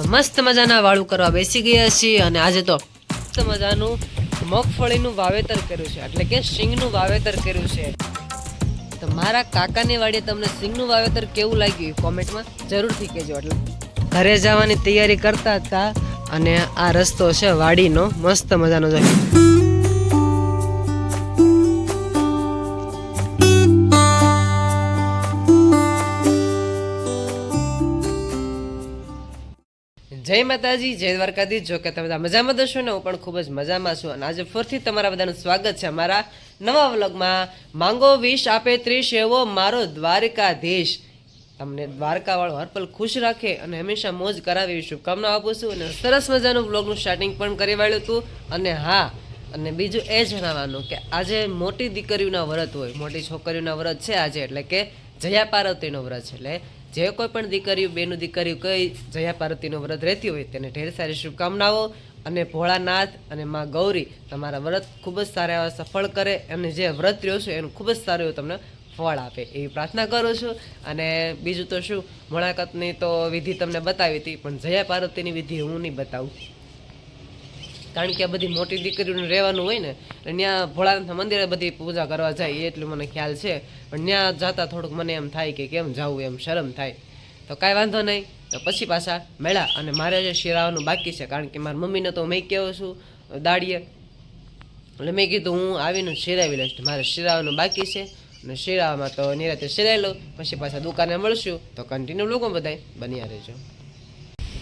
તો મસ્ત મજાના વાળું કરવા બેસી ગયા છીએ અને આજે તો મસ્ત મજાનું મગફળીનું વાવેતર કર્યું છે. એટલે કે સિંગનું વાવેતર કર્યું છે. તો મારા કાકાની વાડીએ તમને સિંગનું વાવેતર કેવું લાગ્યું કોમેન્ટમાં જરૂરથી કહેજો. એટલે ઘરે જવાની તૈયારી કરતા હતા અને આ રસ્તો છે વાડીનો મસ્ત મજાનો જો. જય માતાજી, જય દ્વારકાધીશ. જો કે તમે બધા મજામાં દશો ને, હું પણ ખૂબ જ મજામાં છું. અને આજે ફરીથી તમારા બધાનું સ્વાગત છે અમારા નવા વ્લોગમાં. માંગો વિશ આપે ત્રીસ એવો મારો દ્વારકાધીશ. તમને દ્વારકાવાળો હરપલ ખુશ રાખે અને હંમેશા મોજ કરાવે એવી શુભકામના આપું છું. અને સરસ મજાનું વ્લોગનું સ્ટાર્ટિંગ પણ કરી વાળ્યું હતું અને હા, અને બીજું એ જણાવવાનું કે આજે મોટી દીકરીઓના વ્રત હોય, મોટી છોકરીઓના વ્રત છે આજે, એટલે કે જયા પાર્વતીનો વ્રત છે. એટલે જે કોઈ પણ દીકરીઓ, બેનું દીકરીઓ કઈ જયા પાર્વતીનો વ્રત રહેતી હોય તેને ઢેર સારી શુભકામનાઓ અને ભોળાનાથ અને માં ગૌરી તમારા વ્રત ખૂબ જ સારા એવા સફળ કરે અને જે વ્રત રહ્યો છે એનું ખૂબ જ સારું એવું તમને ફળ આપે એવી પ્રાર્થના કરું છું. અને બીજું તો શું મુલાકાતની તો વિધિ તમને બતાવી હતી, પણ જયા પાર્વતીની વિધિ હું નહીં બતાવું. કારણ કે આ બધી મોટી દીકરીઓને રહેવાનું હોય ને, એટલે ત્યાં ભોળાનાથ મંદિરે બધી પૂજા કરવા જાય એટલું મને ખ્યાલ છે. પણ ત્યાં જતા થોડુંક મને એમ થાય કે કેમ જવું, એમ શરમ થાય. તો કાંઈ વાંધો નહીં. તો પછી પાછા મેળા અને મારે જે શિરાવાનું બાકી છે, કારણ કે મારી મમ્મીને તો મેં કેવો છું, દાડીએ. એટલે મેં કીધું હું આવીને શિરાવી લઈશ. મારે શિરાવાનું બાકી છે અને શિરાવામાં તો નિરાતે શિરાઈ લઉં. પછી પાછા દુકાને મળશું. તો કન્ટિન્યુ લોકો બધાય બન્યા રહેજો.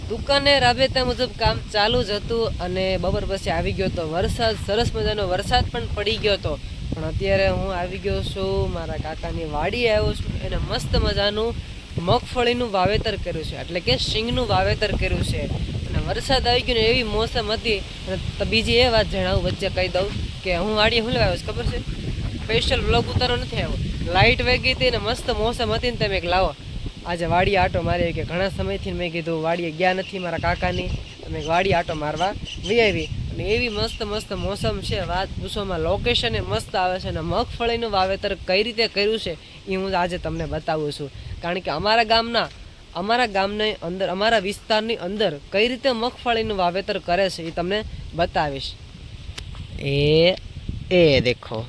દુકાને રાબેતા મુજબ કામ ચાલુ જ હતું અને બપોર પછી આવી ગયો હતો વરસાદ, સરસ મજાનો વરસાદ પણ પડી ગયો હતો. પણ અત્યારે હું આવી ગયો છું, મારા કાકાની વાડીએ આવ્યો છું એને મસ્ત મજાનું મગફળીનું વાવેતર કર્યું છે. એટલે કે શીંગનું વાવેતર કર્યું છે. અને વરસાદ આવી ગયો ને એવી મોસમ હતી. અને બીજી એ વાત જણાવું, વચ્ચે કહી દઉં કે હું વાડીએ હું લેવા આવ્યો ખબર છે? સ્પેશિયલ બ્લોગ ઉતારો નથી આવ્યો. લાઇટ વેગી હતી ને મસ્ત મોસમ હતી ને તમે એક લાવો. આજે વાડી આટો મારી કે ઘણા સમયથી મેં કીધું, વાડીએ ગયા નથી મારા કાકાની. અમે વાડી આટો મારવા વી આવી. અને એવી મસ્ત મસ્ત મોસમ છે. વાત પૂછોમાં લોકેશન એ મસ્ત આવે છે અને મગફળીનું વાવેતર કઈ રીતે કર્યું છે એ હું આજે તમને બતાવું છું. કારણ કે અમારા ગામના, અમારા ગામની અંદર, અમારા વિસ્તારની અંદર કઈ રીતે મગફળીનું વાવેતર કરે છે એ તમને બતાવીશ. એ એ દેખો.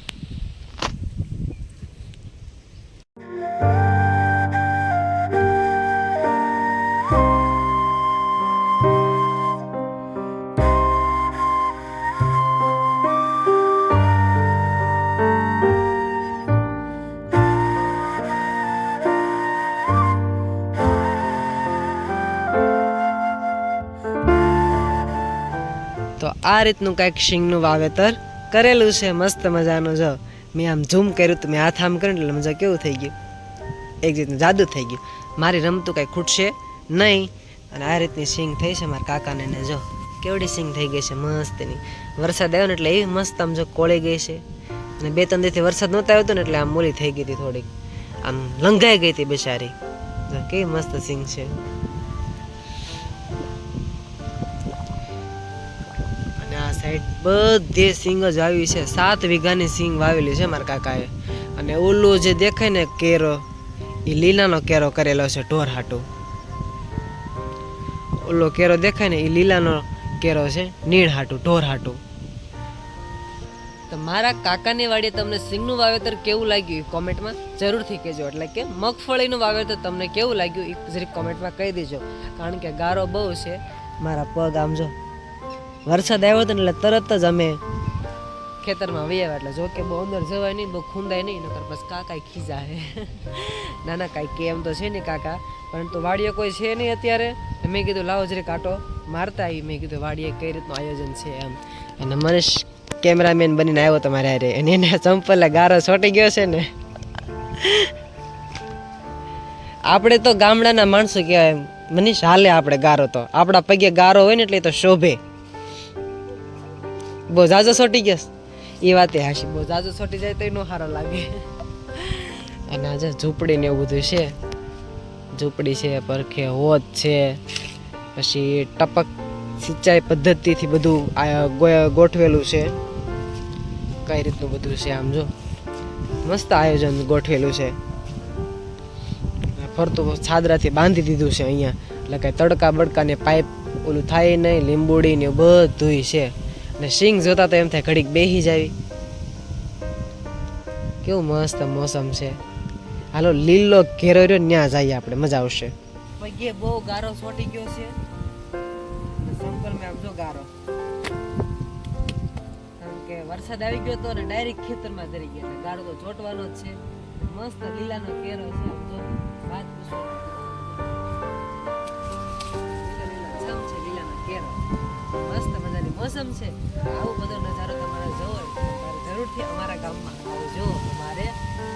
આ રીતનું કાંઈક શીંગનું વાવેતર કરેલું છે, મસ્ત મજાનું. જો, મેં આમ ઝૂમ કર્યું તો મેં હાથ આમ કર્યું એટલે મજા કેવું થઈ ગયું? એક રીતનું જાદુ થઈ ગયું. મારી રમતું કાંઈ ખૂટશે નહીં. અને આ રીતની સિંગ થઈ છે મારા કાકાને ને જો, કેવડી સિંગ થઈ ગઈ છે મસ્તની. વરસાદ આવ્યો ને એટલે એવી મસ્ત આમ જો કોળી ગઈ છે. અને બે ત્રણ દિવસથી વરસાદ નહોતો આવ્યો ને એટલે આમ મૂલી થઈ ગઈ હતી થોડીક. આમ લંઘાઈ ગઈ હતી બિચારી કેવી મસ્ત સિંગ છે. સાઈડ બધી સિંગ જ આવી છે. સાત વીઘાની સિંગ વાવેલી છે મારા કાકાએ. અને ઓલું જે દેખાય ને કેરો એ લીલાનો કેરો કરેલો છે ઢોર હાટું. ઓલો કેરો દેખાય ને એ લીલાનો કેરો છે નીળ હાટું, ઢોર હાટું. તો મારા કાકાની વાડીએ તમને સિંગનું વાવેતર કેવું લાગ્યું એ કોમેન્ટમાં જરૂરથી કહેજો. એટલે કે મગફળીનું વાવેતર તમને કેવું લાગ્યું એ જરીક કોમેન્ટમાં કહી દેજો. કારણ કે ગારો બહુ છે. મારા પગ આમ જો વરસાદ આવ્યો હતો એટલે તરત જ અમે ખેતરમાં વૈયા એટલે જો કે બહુ અંદર જવાય નહીં, બહુ ખૂંદાય નહીં, નકર બસ કાકા ખીજા હે. ના ના કાંઈ કેમ તો છે નહીં કાકા, પરંતુ વાડીએ કોઈ છે નહીં અત્યારે. મેં કીધું, લાવો જરીક કાંટો મારતા આવી મેં કીધું, વાડીએ કઈ રીતનું આયોજન છે? એમ. અને મનીષ કેમેરામેન બનીને આવ્યો તમારે હારે. અને એને ચંપલે ગારો છોટી ગયો છે ને. આપણે તો ગામડાના માણસો કહેવાય મનીષ, હાલે આપણે ગારો તો. આપણા પગે ગારો હોય ને એટલે તો શોભે. બહુ ઝાઝો સોટી ગયો એ વાતે હાશી. બહુ ઝાઝો સોટી જાય તો એનો સારો લાગે. અને આજે ઝૂંપડી ને એવું બધું છે. ઝૂંપડી છે, પરખે, હોત છે. પછી ટપક સિંચાઈ પદ્ધતિથી બધું ગોઠવેલું છે. કઈ રીતનું બધું છે આમ જો. મસ્ત આયોજન ગોઠવેલું છે. ફરતું છાદરાથી બાંધી દીધું છે અહીંયા. એટલે કાંઈ તડકા બડકા ને પાઇપ ઓલું થાય નહીં લીંબુડી ને બધુંય છે. ને સિંગ જોતા તો એમ થાય ઘડીક બેહી જાવી કેવું મસ્ત મોસમ છે. હાલો, લીલો ઘેરો રહ્યો ત્યાં જઈએ આપણે, મજા આવશે. પગે બહુ ગારો છોટી ગયો છે. સંકલ મેં આમ જો ગારો. કારણ કે વરસાદ આવી ગયો તો ને ડાયરેક્ટ ખેતરમાં ધરી ગયા ગારો તો ચોટવાનો જ છે. મસ્ત લીલાનો કેરો છે. વાત પૂછો. મોસમ છે. આવો બધો નજારો તમારે જોવો જરૂરથી અમારા ગામમાં આવજો અમારે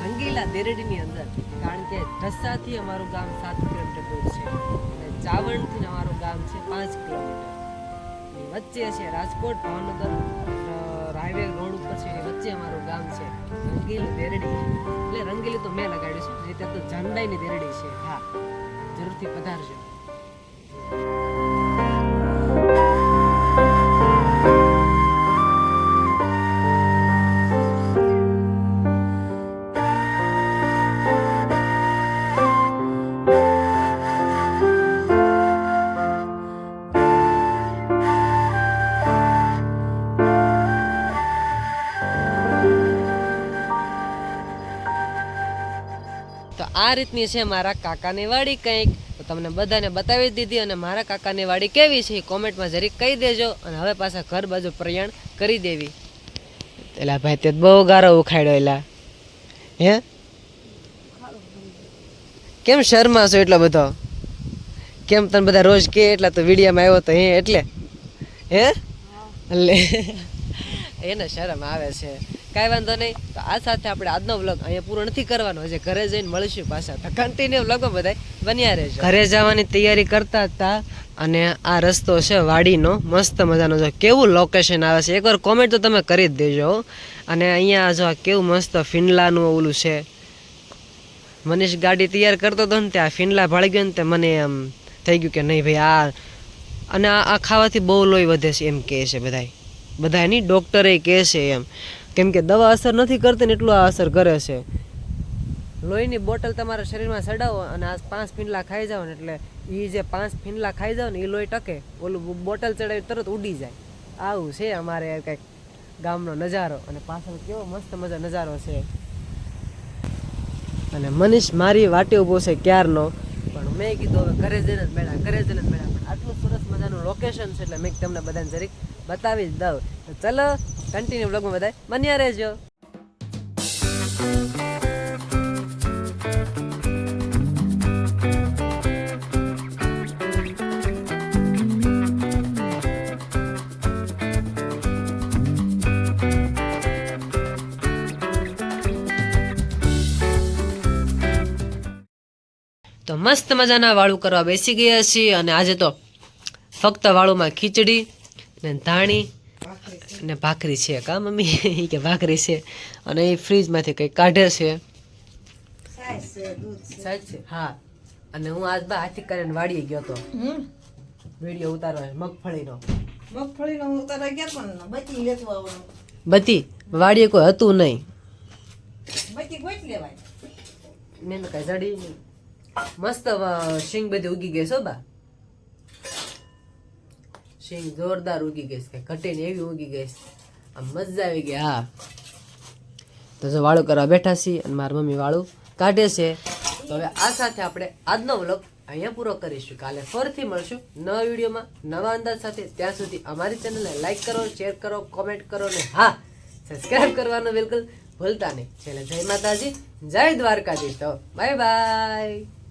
રંગીલા દેરડીની અંદર, કારણ કે ઢસાથી અમારું ગામ સાત કિલોમીટર દૂર છે અને ચાવણથી અમારું ગામ છે પાંચ કિલોમીટર. વચ્ચે છે રાજકોટ, ભાવનગર હાઈવે રોડ ઉપર છે વચ્ચે અમારું ગામ છે રંગીલ દેરડી. એટલે રંગીલી તો મેં લગાડ્યું છે રીતે તો જાંડાઈની દેરડી છે. હા, જરૂરથી પધારજો. આ રીતની છે મારા કાકાની વાડી કંઈક. તો તમને બધાને બતાવી દીધી અને મારા કાકાની વાડી કેવી છે એ કોમેન્ટમાં જરીક કહી દેજો અને હવે પાછા ઘર બાજુ પ્રયાણ કરી દેવી. એલા ભાઈ તે બહુ ગારો ઉખાડ્યો એલા. હે? કેમ શર્મા છો એટલો બધો? કેમ તને બધા રોજ કે એટલા તો વિડીયામાં આવ્યો તો હે એટલે? હે? એટલે એને શરમ આવે છે. કાંઈ વાંધો નહીં. તો આ સાથે આપણે આજનો વ્લોગ અહીંયા પૂરો નથી કરવાનો. હજી ઘરે જઈને મળીશું પાછા. તો કન્ટિન્યુ વ્લોગમાં બધા બન્યા રહેશે ઘરે જવાની તૈયારી કરતા હતા અને આ રસ્તો છે વાડીનો. મસ્ત મજાનો. જો કેવું લોકેશન આવે છે. એકવાર કોમેન્ટ તો તમે કરી જ દેજો અને અહીંયા જો કેવું મસ્ત ફિનલાનું ઓલું છે. મનીષ ગાડી તૈયાર કરતો હતો ને ત્યાં ફિનલા ભાળી ગયો ને તે મને એમ થઈ ગયું કે નહીં ભાઈ, આ અને આ ખાવાથી બહુ લોહી વધે છે એમ કહે છે બધાય. બધા નહીં ડૉક્ટરે કહે છે એમ. કેમ કે દવા અસર નથી કરતી ને એટલું આ અસર કરે છે. લોહીની બોટલ તમારા શરીરમાં ચડાવો અને આ પાંચ ફીંડલા ખાઈ જાઓ ને એટલે એ જે પાંચ ફીંડલા ખાઈ જાઓ ને એ લોહી ટકે, ઓલું બોટલ ચડાવી તરત ઉડી જાય. આવું છે અમારે કંઈક ગામનો નજારો અને પાછળ કેવો મસ્ત મજા નજારો છે. અને મનીષ, મારી વાટે ઊભો છે ક્યારનો? પણ મેં કીધું હવે ઘરે જઈને જ મેળા, ઘરે જઈને જ મેળા. પણ આટલું સરસ મજાનું લોકેશન છે એટલે મેં તમને બધાને જરીક બતાવી જ દઉં ચલો કન્ટિન્યુ બ્લોગમાં બધા બન્યા રહેજો. તો મસ્ત મજાના વાળું કરવા બેસી ગયા છીએ અને આજે તો ફક્ત વાળુમાં ખીચડી ને ધાણી અને ભાખરી છે કા મમ્મી? એ કે ભાખરી છે. અને એ ફ્રીજમાંથી કંઈક કાઢે છે. સાચ છે હા. અને હું આજ બા હાથી કરીને વાડીએ ગયો તો. વીડિયો ઉતારવા મગફળીનો. મગફળીનો ઉતારવા ગયા પણ બચી લેતો આવવાનું બધી વાડીએ કોઈ હતું નહીં. બચી ગોઈ લેવાય. મેં કઈ જડી મસ્ત શીંગ બધી ઉગી ગઈ છો બા. શીંગ જોરદાર ઉગી ગઈ છે ઘટીને એવી ઉગી ગઈ છે. આમ મજા આવી ગઈ, હા. તો જો વાળું કરવા બેઠા છીએ અને મારી મમ્મી વાળું કાઢે છે. તો હવે આ સાથે આપણે આજનો વ્લોગ અહીંયા પૂરો કરીશું. કાલે ફરીથી મળશું નવા વિડીયોમાં, નવા અંદાજ સાથે. ત્યાં સુધી અમારી ચેનલને લાઈક કરો શેર કરો કોમેન્ટ કરો ને હા સબસ્ક્રાઈબ કરવાનું બિલકુલ ભૂલતા નહીં. છેલ્લે જય માતાજી, જય દ્વારકાધીશ. તો બાય બાય